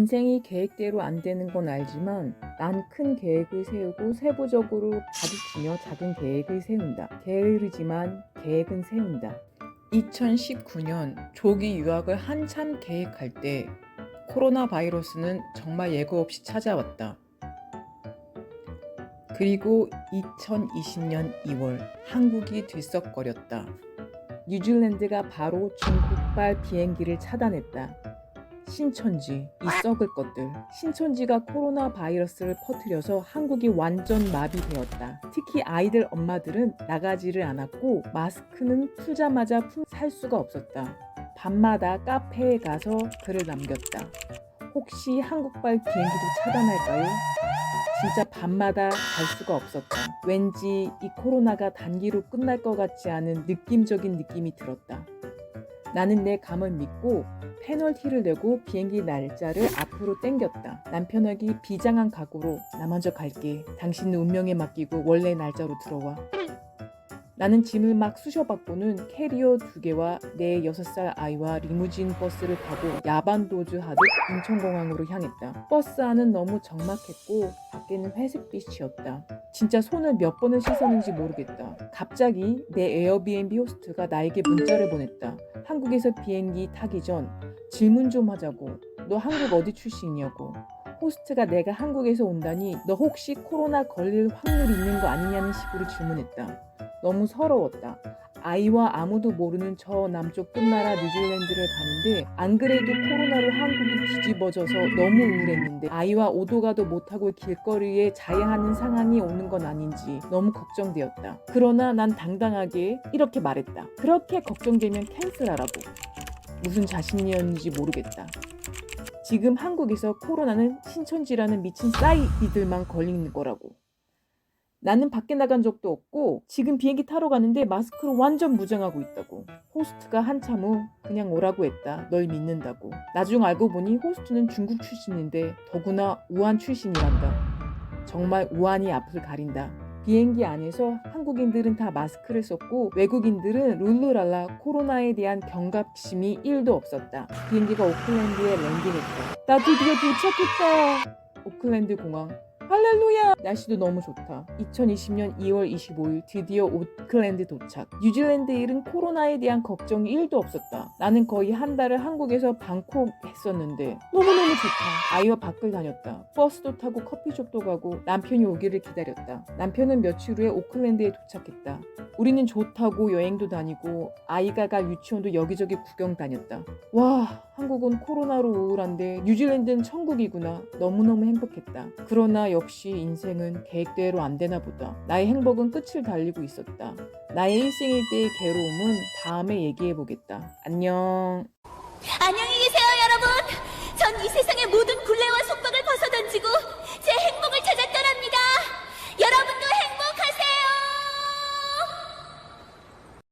인생이 계획대로 안 되는 건 알지만 난 큰 계획을 세우고 세부적으로 가르치며 작은 계획을 세운다. 게으르지만 계획은 세운다. 2019년 조기 유학을 한참 계획할 때 코로나 바이러스는 정말 예고 없이 찾아왔다. 그리고 2020년 2월 한국이 들썩거렸다. 뉴질랜드가 바로 중국발 비행기를 차단했다. 신천지, 이 썩을 것들. 신천지가 코로나 바이러스를 퍼뜨려서 한국이 완전 마비되었다. 특히 아이들 엄마들은 나가지를 않았고 마스크는 풀자마자 풀살 수가 없었다. 밤마다 카페에 가서 글을 남겼다. 혹시 한국발 비행기도 차단할까요? 진짜 밤마다 갈 수가 없었다. 왠지 이 코로나가 단기로 끝날 것 같지 않은 느낌적인 느낌이 들었다. 나는 내 감을 믿고 페널티를 내고 비행기 날짜를 앞으로 땡겼다. 남편에게 비장한 각오로 나 먼저 갈게. 당신은 운명에 맡기고 원래 날짜로 들어와. 나는 짐을 막 쑤셔받고는 캐리어 두 개와 내 여섯 살 아이와 리무진 버스를 타고 야반도주 하듯 인천공항으로 향했다. 버스 안은 너무 적막했고 밖에는 회색빛이었다. 진짜 손을 몇 번을 씻었는지 모르겠다. 갑자기 내 에어비앤비 호스트가 나에게 문자를 보냈다. 한국에서 비행기 타기 전 질문 좀 하자고. 너 한국 어디 출신이냐고. 호스트가 내가 한국에서 온다니 너 혹시 코로나 걸릴 확률이 있는 거 아니냐는 식으로 질문했다. 너무 서러웠다. 아이와 아무도 모르는 저 남쪽 끝나라 뉴질랜드를 가는데 안 그래도 코로나로 한국이 뒤집어져서 너무 우울했는데 아이와 오도 가도 못하고 길거리에 자해하는 상황이 오는 건 아닌지 너무 걱정되었다. 그러나 난 당당하게 이렇게 말했다. 그렇게 걱정되면 캔슬하라고. 무슨 자신이었는지 모르겠다. 지금 한국에서 코로나는 신천지라는 미친 싸이이들만 걸리는 거라고. 나는 밖에 나간 적도 없고 지금 비행기 타러 가는데 마스크를 완전 무장하고 있다고. 호스트가 한참 후 그냥 오라고 했다. 널 믿는다고. 나중 알고 보니 호스트는 중국 출신인데 더구나 우한 출신이란다. 정말 우한이 앞을 가린다. 비행기 안에서 한국인들은 다 마스크를 썼고 외국인들은 룰루랄라 코로나에 대한 경각심이 1도 없었다. 비행기가 오클랜드에 랜딩했다. 나 드디어 도착했다. 오클랜드 공항. 할렐루야! 날씨도 너무 좋다. 2020년 2월 25일 드디어 오클랜드 도착. 뉴질랜드일은 코로나에 대한 걱정이 1도 없었다. 나는 거의 한 달을 한국에서 방콕 했었는데 너무너무 좋다. 아이와 밖을 다녔다. 버스도 타고 커피숍도 가고 남편이 오기를 기다렸다. 남편은 며칠 후에 오클랜드에 도착했다. 우리는 좋다고 여행도 다니고 아이가 갈 유치원도 여기저기 구경 다녔다. 와, 한국은 코로나로 우울한데 뉴질랜드는 천국이구나. 너무너무 행복했다. 그러나 역시 인생은 계획대로 안 되나 보다. 나의 행복은 끝을 달리고 있었다. 나의 일생일 때의 괴로움은 다음에 얘기해 보겠다. 안녕. 안녕히 계세요, 여러분. 전 이 세상의 모든 굴레와 속박을 벗어던지고